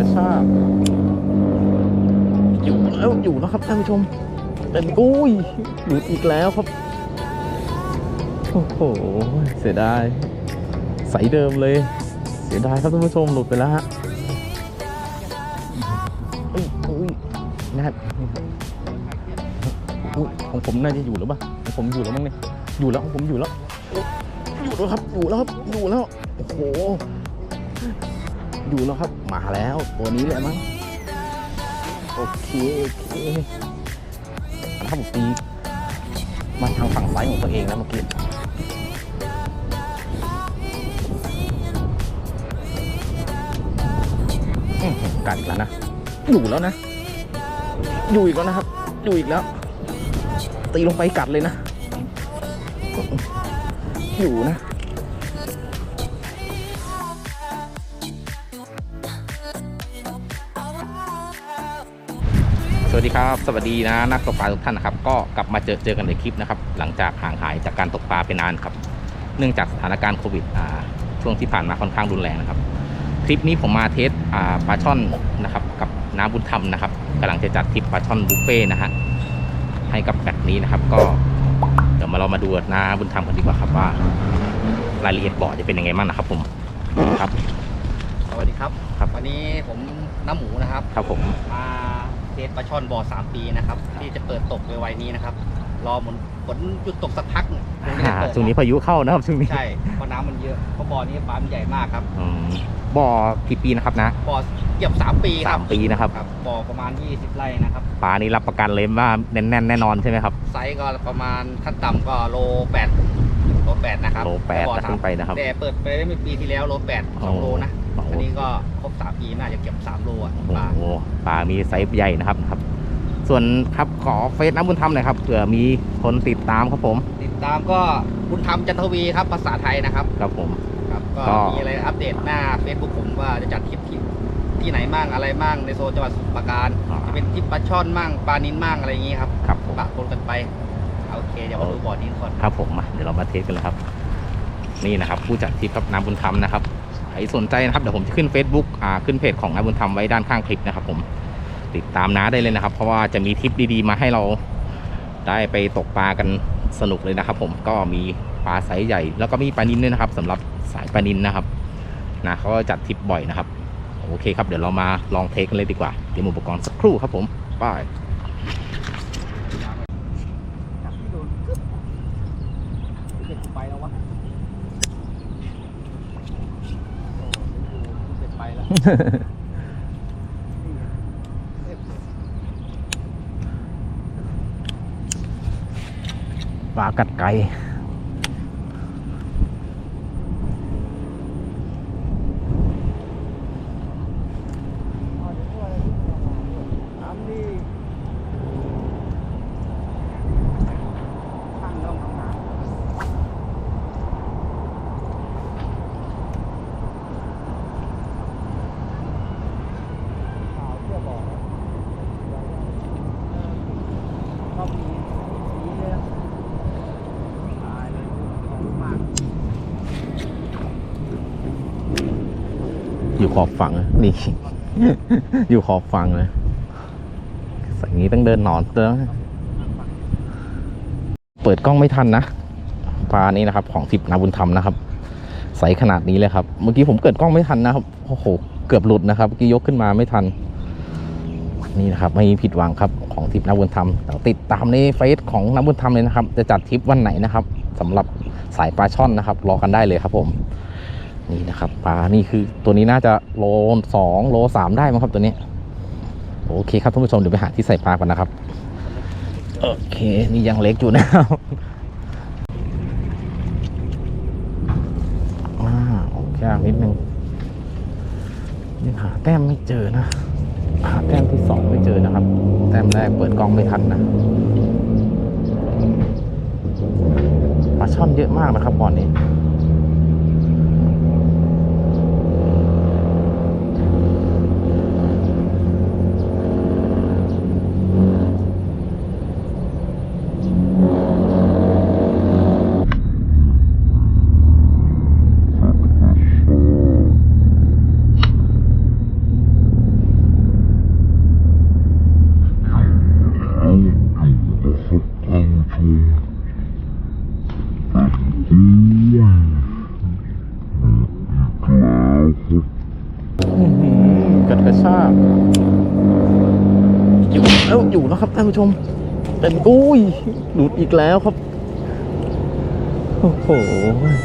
ระชากอยู่แล้วอยู่แล้วครับท่านผู้ชมเต็มอุ้ยหลุดอีกแล้วครับ โอ้โห เสียดาย ใสเดิมเลย เสียดายครับท่านผู้ชมหลุดไปแล้วฮะอุ้ยอุ้ยนะครับอุ๊ยของผมน่าจะอยู่หรือเปล่าของผมอยู่แล้วมั้งเนี่ยอยู่แล้วของผมอยู่แล้ว อยู่แล้วครับอยู่แล้วครับอยู่แล้ว โอ้โห อยู่แล้วครับ มาแล้วตัวนี้แหละมั้งโอเคโอเคถ้าผมตีมาทางฝั่งซ้ายของตัวเองแล้วเมื่อกี้กัดอีกแล้วนะ อยู่แล้วนะ อยู่อีกแล้วนะครับ อยู่อีกแล้ว ตีลงไปกัดเลยนะ อยู่นะ สวัสดีครับ สวัสดีนะนักตกปลาทุกท่านนะครับ ก็กลับมาเจอเจอกันในคลิปนะครับ หลังจากห่างหายจากการตกปลาไปนานครับ เนื่องจากสถานการณ์โควิดอ่าช่วงที่ผ่านมาค่อนข้างรุนแรงนะครับ คลิปนี้ผมมาเทสอ่าปลาช่อนนะครับ กับน้าบุญธรรมนะครับกำลังจะจัดทริปปลาช่อนบุฟเฟ่ต์นะฮะให้กับแบบนี้นะครับ ก็เดี๋ยวมาเรามาดูน้าบุญธรรมกันดีกว่าครับว่า รายละเอียดบ่อจะเป็นยังไงบ้างนะครับ ผมครับ สวัสดีครับครับวันนี้ผมน้ำหมูนะครับ ครับผมมา เทสปลาช่อนบ่อ 3 ปีนะครับ ที่จะเปิดตกในวัยนี้นะครับ รอหมุนฝนหยุดตกสักพักหนึ่งถึงจะอ่าได้เปิดช่วงนี้พายุเข้านะครับช่วงนี้ใช่เพราะน้ำมันเยอะเพราะบ่อนี้ปลามันใหญ่มากครับอืมบ่อกี่ปีนะครับนะบ่อเกือบ3 ปีครับสามปีนะครับครับบ่อประมาณ 20 ไร่นะครับปลานี่รับประกันเลยว่าแน่นๆแน่นอนใช่ไหมครับ ไซส์ก็ประมาณขั้นต่ำก็โล8โล8นะครับโลแปดบ่อจะขึ้นไปนะครับ แต่เปิดไปได้ไม่ปีที่แล้วโล8 2โลนะโอ้โหอั นนี้ก็ครบ3ปีน่าจะเก็บ3โลอะโอ้ปลาโหปลามีไซส์ใหญ่นะครับครับ ส่วนครับขอเฟซน้ำบุญธรรมหน่อยครับเผื่อมีคนติดตามครับผม ติดตามก็คุณธรรมจันทวีครับภาษาไทยนะครับ ครับผมครับก็ก็ มีอะไรอัปเดตหน้า Facebook ผมว่าจะจัดทริปที่ที่ไหนมั่งอะไรมั่งในโซนจังหวัดสมุพรปราการอ่าจะเป็นทริปปลาช่อนมั่งปลานินมั่งอะไรอย่างงี้ครับครับผม ปะปนกันไปโอเคเดี๋ยวมาดูบ่อนี้ก่อน ครับผมมาเดี๋ยวเรามาเทสกันเลยครับ นี่นะครับ ผู้จัดทริปครับน้ำบุญธรรมนะครับใคร สนใจนะครับเดี๋ยวผมจะขึ้น Facebook อ่าขึ้นเพจของน้ำบุญธรรมไว้ด้านข้างคลิปนะครับผมติดตามน้าได้เลยนะครับ เพราะว่าจะมีทริปดีๆ มาให้เราได้ไปตกปลากันสนุกเลยนะครับ ผมก็มีปลาไซส์ใหญ่ แล้วก็มีปลานินด้วยนะครับสำหรับสายปลานินนะครับนะเขาจัดทริปบ่อยนะครับ โอเคครับเดี๋ยวเรามาลองเทคกันเลยดีกว่าเตรียมอุปกรณ์สักครู่ครับผมไป้าย จับไม่โดนกึ๊บเด็ดไปแล้ววะโอ้ดู เด็ดไปแล้ว ปลากัดไก่ น้ำดีข้างน้องน้ำ ข่าวเพื่อบอกนะก็มีสีเลยนะตายเลยของมาก อยู่ขอบฝั่งอะนี่ อยู่ขอบฝั่งเลยส่อย่างนี้ต้องเดินหนอนเติมเปิดกล้องไม่ทันนะปลานี้นะครับ ของทิพย์นาบุญธรรมนะครับ ใสขนาดนี้เลยครับ เมื่อกี้ผมเกิดกล้องไม่ทันนะครับโอ้โหเกือบหลุดนะครับเมื่อกี้ยกขึ้นมาไม่ทัน นี่นะครับไม่ผิดหวังครับของทิพย์นาบุญธรรมติดตามในเฟซของนาบุญธรรมเลยนะครับ จะจัดทริปวันไหนนะครับสำหรับสายปลาช่อนนะครับ รอกันได้เลยครับผม นี่นะครับปลานี่คือตัวนี้น่าจะโลสองโลสามได้มั้งครับตัวนี้ โอเคครับท่านผู้ชมเดี๋ยวไปหาที่ใส่ปลากันนะครับ โอเค นี่ยังเล็กอยู่นะครับอ่าโอเคนิดนึงยังหาแต้มไม่เจอนะหาแต้มที่สองไม่เจอนะครับ แต้มแรกเปิดกล้องไม่ทันนะปลาช่อนเยอะมากนะครับบ่อนนี้ ผู้ชมเป็นอุ้ยหลุดอีกแล้วครับ โอ้โห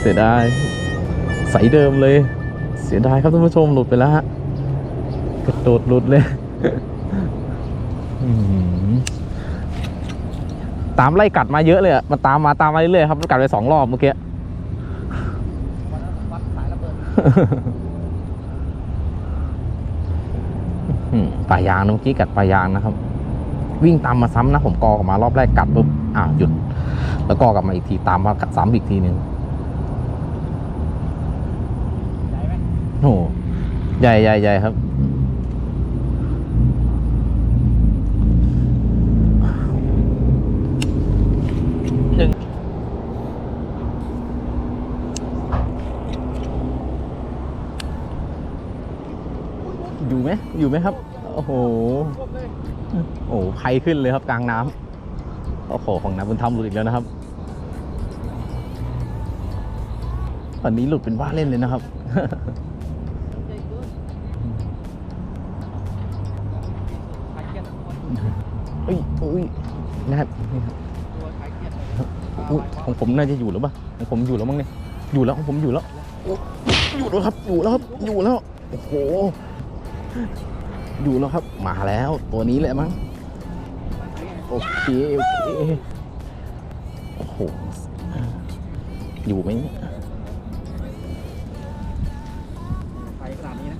เสียดาย ใสเดิมเลย เสียดายครับท่านผู้ชมหลุดไปแล้วฮะกระโดดหลุดเลย ตามไล่กัดมาเยอะเลยอะมันตามมาตามมาเรื่อยๆครับกัดไปสองรอบเมื่อกี้ป่ายางนะเมื่อกี้กัดป่ายางนะครับ วิ่งตามมาซ้ำนะผมกอกลับมารอบแรกกัดปุ๊บอ่าหยุด แล้วก็กลับมาอีกทีตามมากัดซ้ำอีกทีหนึ่งโอ้โหใหญ่ใหญ่ใหญ่ครับหนึ่งอยู่ไหมอยู่ไหมครับ โอ้โห โอ้โหภัยขึ้นเลยครับกลางน้ำโอ้โหของน้ำบุญธรรมหลุดอีกแล้วนะครับวันนี้หลุดเป็นว่าเล่นเลยนะครับเครียดอุ้ยอุ้ยนะครับนี่ครับอุ๊ยของผมน่าจะอยู่หรือเปล่าของผมอยู่แล้วมั้งเนี่ยอยู่แล้วของผมอยู่แล้วอยู่แล้วครับอยู่แล้วครับอยู่แล้วโอ้โห อยู่แล้วครับ มาแล้วตัวนี้แหละมั้ง โอเค โอเค โอ้โห อยู่ไหมเนี่ยใครขนาดนี้นะ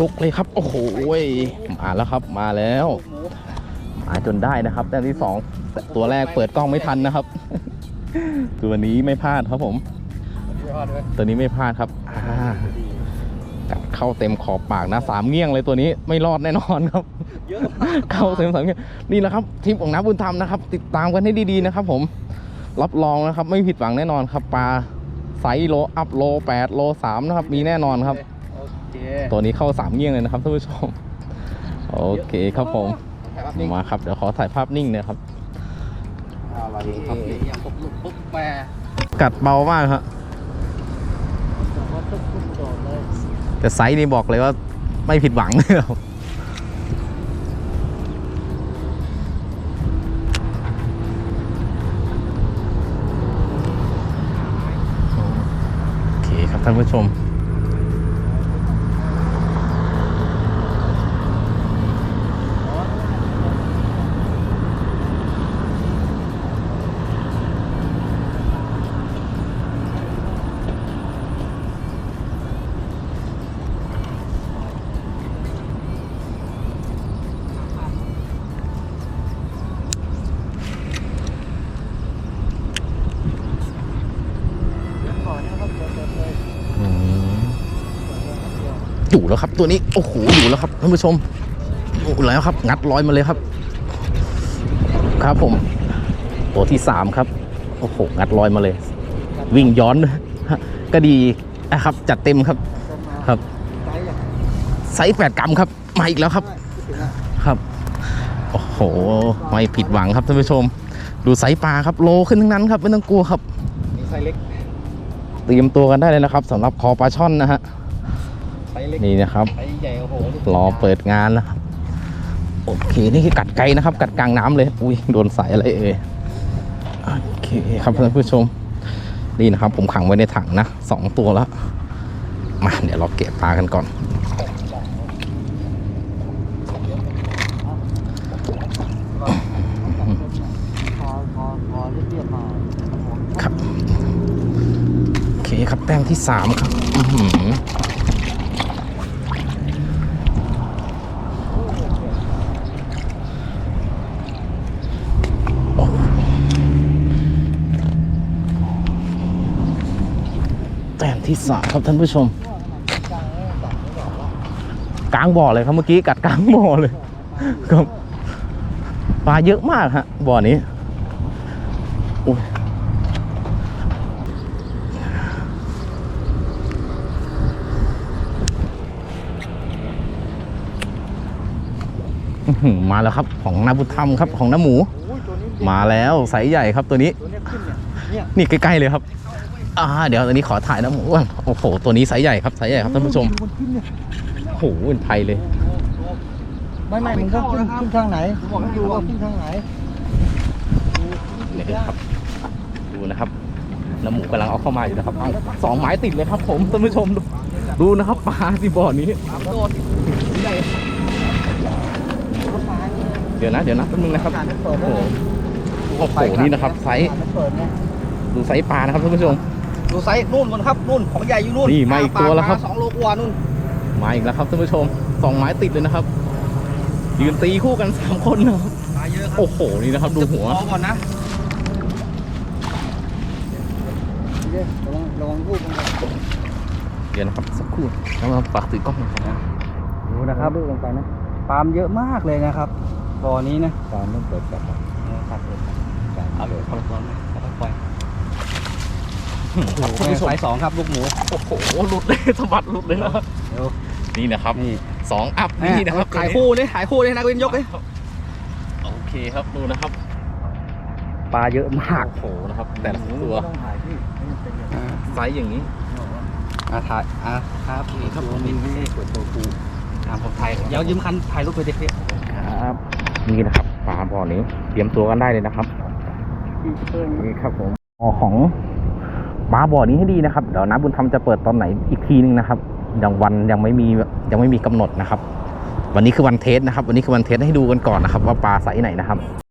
ลุกเลยครับ โอ้โหยมาแล้วครับ มาแล้วหมูมาจนได้นะครับแต้มที่สองแต่ตัวแรกเปิดกล้องไม่ทันนะครับ ตัวนี้ไม่พลาดครับผมยอดเลยตัวนี้ไม่พลาดครับอ่ากัด เข้าเต็มขอบปากนะสามเงี้ยงเลยตัวนี้ไม่รอดแน่นอนครับเยอะมากเข้าเต็มสามเงี้ยงนี่แหละครับทีมของน้าบุญธรรมนะครับ ติดตามกันให้ดีๆนะครับ ผมรับรองนะครับ ไม่ผิดหวังแน่นอนครับปลาไซส์โลอัพโลแปดโลสามนะครับ มีแน่นอนครับโอเคตัวนี้เข้าสามเงี้ยงเลยนะครับท่านผู้ชมโอเคครับผมถ่ายภาพนิ่งมาครับเดี๋ยวขอถ่ายภาพนิ่งหนะครับอะไรครับนี่ยังปุ๊บลุกปุ๊บแม่กัดเบามากครับ แต่ว่าตึ๊บปุ๊บโดดเลย แต่ไซส์นี่บอกเลยว่าไม่ผิดหวังเลยครับโอเคครับท่านผู้ชม อยู่แล้วครับ ตัวนี้โอ้โหอยู่แล้วครับท่านผู้ชมอยู่แล้วครับ งัดร้อยมาเลยครับ ครับผมตัวที่สามครับโอ้โหงัดร้อยมาเลย วิ่งย้อนก็ดีนะครับ จัดเต็มครับครับไซส์อย่างไซส์แปดกรัมครับมาอีกแล้วครับคิดถึงอะครับโอ้โหไม่ผิดหวังครับท่านผู้ชม ดูไซส์ปลาครับโลขึ้นทั้งนั้นครับไม่ต้องกลัวครับมีไซส์เล็กเตรียมตัวกันได้เลยนะครับสำหรับคอปลาช่อนนะฮะไซส์เล็ก นี่นะครับไซส์ใหญ่โอ้โหรอเปิดงานแล้วครับโอเคนี่คือกัดไกลนะครับ กัดกลางน้ำเลยอุ้ยโดนสายอะไรเอ่ยโอเคครับท่านผู้ชมนี่นะครับ ผมขังไว้ในถังนะสองตัวแล้วมาเดี๋ยวเราเก็บปลากันก่อนพอพอพอเรียบๆมาครับโอเคครับแต้มที่สามครับอื้อหือโอ้แต้ม ที่สามครับท่านผู้ชม กลางบ่อเลยครับเมื่อกี้กัดกลางบ่อเลยครับปลาเยอะมากฮะบ่อนี้อุ้ยอื้อหือมาแล้วครับของนาบุญธรรมครับของน้าหมูโอ้ยตัวนี้มาแล้วไซส์ใหญ่ครับตัวนี้ตัวเนี้ยขึ้นเนี่ยนี่ใกล้ๆเลยครับ อ่าเดี๋ยวตัวนี้ขอถ่ายน้าหมูก่อนโอ้โห ตัวนี้ไซส์ใหญ่ครับไซส์ใหญ่ครับท่านผู้ชมมันขึ้นเนี่ยโอ้โหเป็นไทยเลยโอ้ไม่ไม่มึงก็ขึ้นขึ้นทางไหนผมบอกให้ดูดูก่อว่านขึ้นทางไหนนี่ครับ ดูนะครับน้ำหมูกำลังเอาเข้ามาอยู่นะครับเอาสองไม้ติดเลยครับ ผมท่านผู้ชมดูดูนะครับปลาที่บ่อนี้โดนใหญ่เดี๋ยวนะเดี๋ยวนะแป๊บนึงนะครับขาดมันเปิดโอ้นะโหโอ้โหนี่นะครับไซส์ขาดมันเปิดนะดูไซส์ปลานะครับท่านผู้ชม ดูไซส์นู่นมันครับนู่นของใหญ่อยู่นู่นนี่มาอีกตัวแล้วครับปาสองโลกว่านู่นมาอีกแล้วครับท่านผู้ชมสองไม้ติดเลยนะครับยืนตีคู่กันสามคนนะครับปลาเยอะครับโอ้โหนี่นะครับดูหัวจะพอก่อนนะเดี๋ยวระวังระวังรูปมันก่อนเดี๋ยวนะครับสักครู่แล้วมาฝากถือกล้องหน่อยนะดูนะครับรูปลงไปนะปาล์มเยอะมากเลยนะครับบ่อนี้นะตอนนั้นเปิดกลับมาตัดเลยเอาเลยคนละตัวนะแล้วก็ปล่อย ครับท่านผู้ชมไซส์สองครับลูกหมู โอ้โหหลุดเลยสะบัดหลุดเลยนะเดี๋ยว นี่นะครับนี่สองอัพนี่นะครับถ่ายคู่เลยถ่ายคู่เลยนะวินยกเลยโอเคครับดูนะครับปลาเยอะมากโอ้โหนะครับ แต่ละตัวต้องถ่ายที่ให้มันเป็นอย่างนี้ไซส์อย่างนี้อ่าถ่ายอ่าครับนี่ครับผมนี่นี่ตัวตัวคูตามผมถ่ายเดี๋ยวยืมคันถ่ายรูปไปดิพี่ครับนี่นะครับปลาบ่อนี้ เตรียมตัวกันได้เลยนะครับนี่ครับผมบ่อของ ปลาบ่อนี้ให้ดีนะครับเดี๋ยวน้าบุญธรรมจะเปิดตอนไหนอีกทีนึงนะครับยังวันยังไม่มียังไม่มีกำหนดนะครับ วันนี้คือวันเทสนะครับ วันนี้คือวันเทสให้ดูกันก่อนนะครับ ว่าปลาไซส์ไหนนะครับ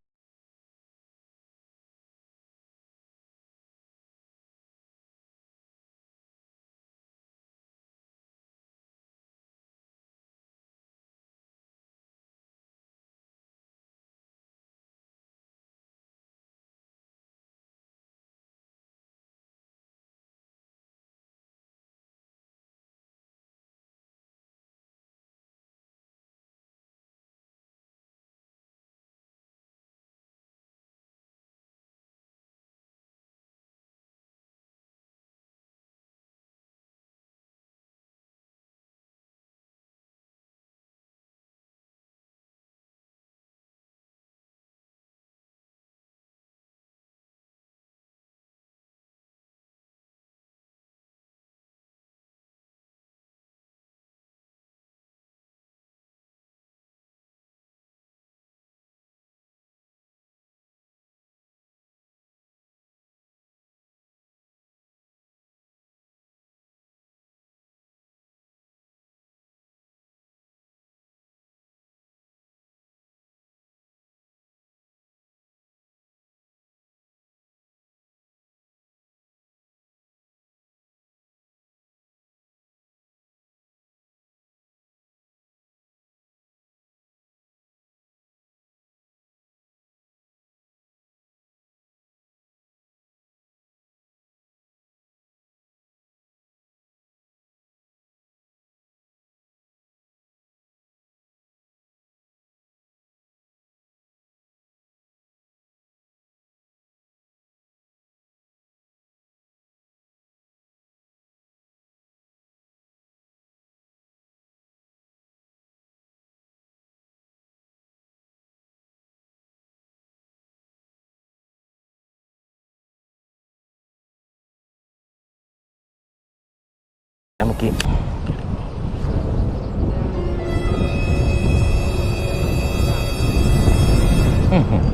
เมื่อกี้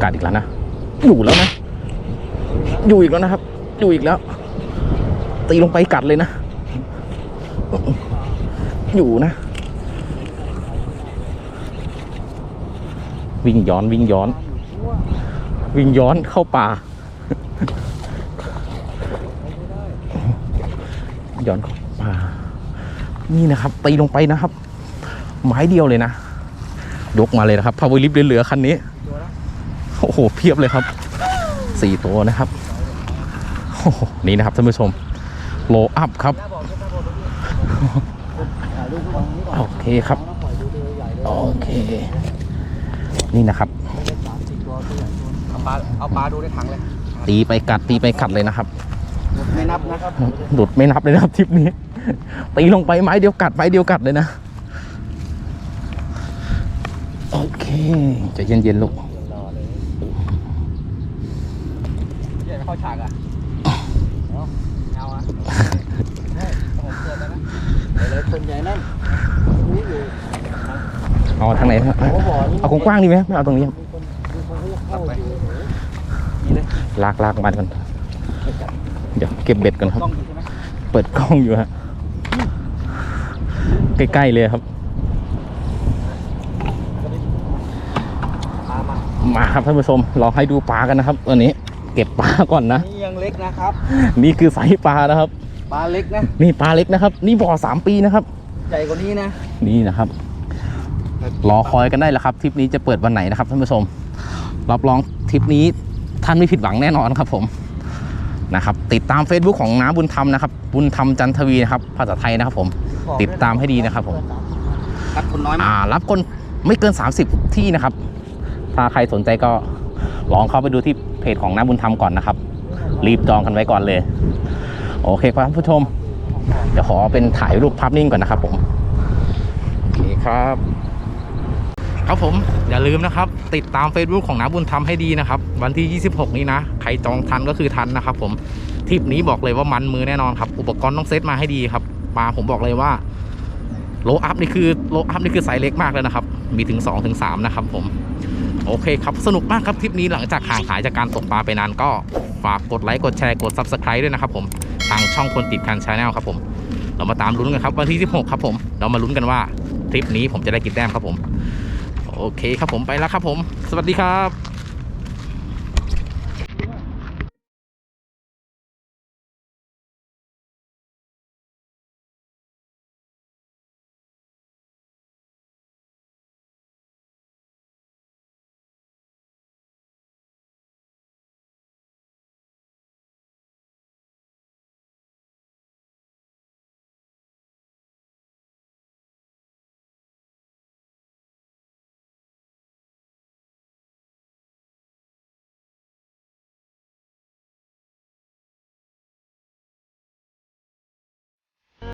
กัดอีกแล้วนะ อยู่แล้วนะ อยู่อีกแล้วนะครับ อยู่อีกแล้ว ตีลงไปกัดเลยนะ อยู่นะ วิ่งย้อนวิ่งย้อน วิ่งย้อนเข้าป่า ย้อนเข้า นี่นะครับตีลงไปนะครับ ไม้เดียวเลยนะยกมาเลยนะครับพาวเวอร์ลิฟเหลือๆคันนี้โอ้โหเพียบเลยครับสี่ตัวนะครับโอ้โหนี่นะครับท่านผู้ชมโลอัพครับถ่ายรูปวางนี้ก่อนโอเคครับปล่อยดูตัวใหญ่เลยโอเคนี่นะครับสามสี่ตัวตัวใหญ่ตัวเอาปลาเอาปลาดูในถังเลยตีไปกัดตีไปกัดเลยนะครับ ไม่นับนะครับหลุดไม่นับเลยนะครับทริปนี้ ตีลงไปไม้เดียวกัดไม้เดียวกัดเลยนะ โอเคใจะเย็นๆลูกเดี๋ยวเข้าฉากอะเอาอะผมเกิดแล้วนะเลยคนใหญ่นั่นรู้อยู่เอาทางไหนฮะโอ้โหบ่อนี่เอากว้างๆดีไหมไม่เอาตรงนี้ครับมีคนมีคนเขาจะเข้าไปอยู่นี่เลยลากลากมันก่อนเดี๋ยวเก็บเบ็ดก่อนครับกล้องอยู่ใช่ไหมเปิดกล้องอยู่ฮะ ใกล้ ๆ เลยครับมามามาครับท่านผู้ชม เราให้ดูปลากันนะครับ วันนี้ เก็บปลาก่อนนะ นี่ยังเล็กนะครับ นี่คือไซส์ปลานะครับ ปลาเล็กนะ นี่ปลาเล็กนะครับ นี่บ่อสามปีนะครับ ใหญ่กว่านี้นะ นี่นะครับ รอคอยกันได้แล้วครับ ทริปนี้จะเปิดวันไหนนะครับท่านผู้ชม รับรองทริปนี้ท่านไม่ผิดหวังแน่นอนครับผมนะครับติดตาม Facebook ของน้าบุญธรรมนะครับ บุญธรรมจันทวีนะครับภาษาไทยนะครับผม ติดตามให้ดีนะครับผมรับคนน้อยมากอ่ารับคนไม่เกิน 30 ที่นะครับ ถ้าใครสนใจก็ลองเข้าไปดูที่เพจของน้าบุญธรรมก่อนนะครับ รีบจองกันไว้ก่อนเลย โอเคครับท่านผู้ชม เดี๋ยวขอเป็นถ่ายรูปภาพนิ่งก่อนนะครับผม โอเคครับ ครับผมอย่าลืมนะครับ ติดตาม Facebook ของน้าบุญธรรมให้ดีนะครับ วันที่ 26 นี้นะ ใครจองทันก็คือทันนะครับ ผมทริปนี้บอกเลยว่ามันมือแน่นอนครับ อุปกรณ์ต้องเซตมาให้ดีครับ ปลาผมบอกเลยว่าโลอัพนี่คือโลอัพนี่คือไซส์เล็กมากเลยนะครับ มีถึง2ถึง3นะครับผม โอเคครับ สนุกมากครับทริปนี้หลังจากห่างหายจากการตกปลาไปนานก็ฝากกดไลค์กดแชร์กด Subscribe ด้วยนะครับผม ทางช่องคนติดคันชาแนลครับผม เรามาตามลุ้นกันครับ วันที่ 16 ครับผม เรามาลุ้นกันว่าทริปนี้ผมจะได้กี่แต้มครับผม โอเคครับผมไปแล้วครับผม สวัสดีครับ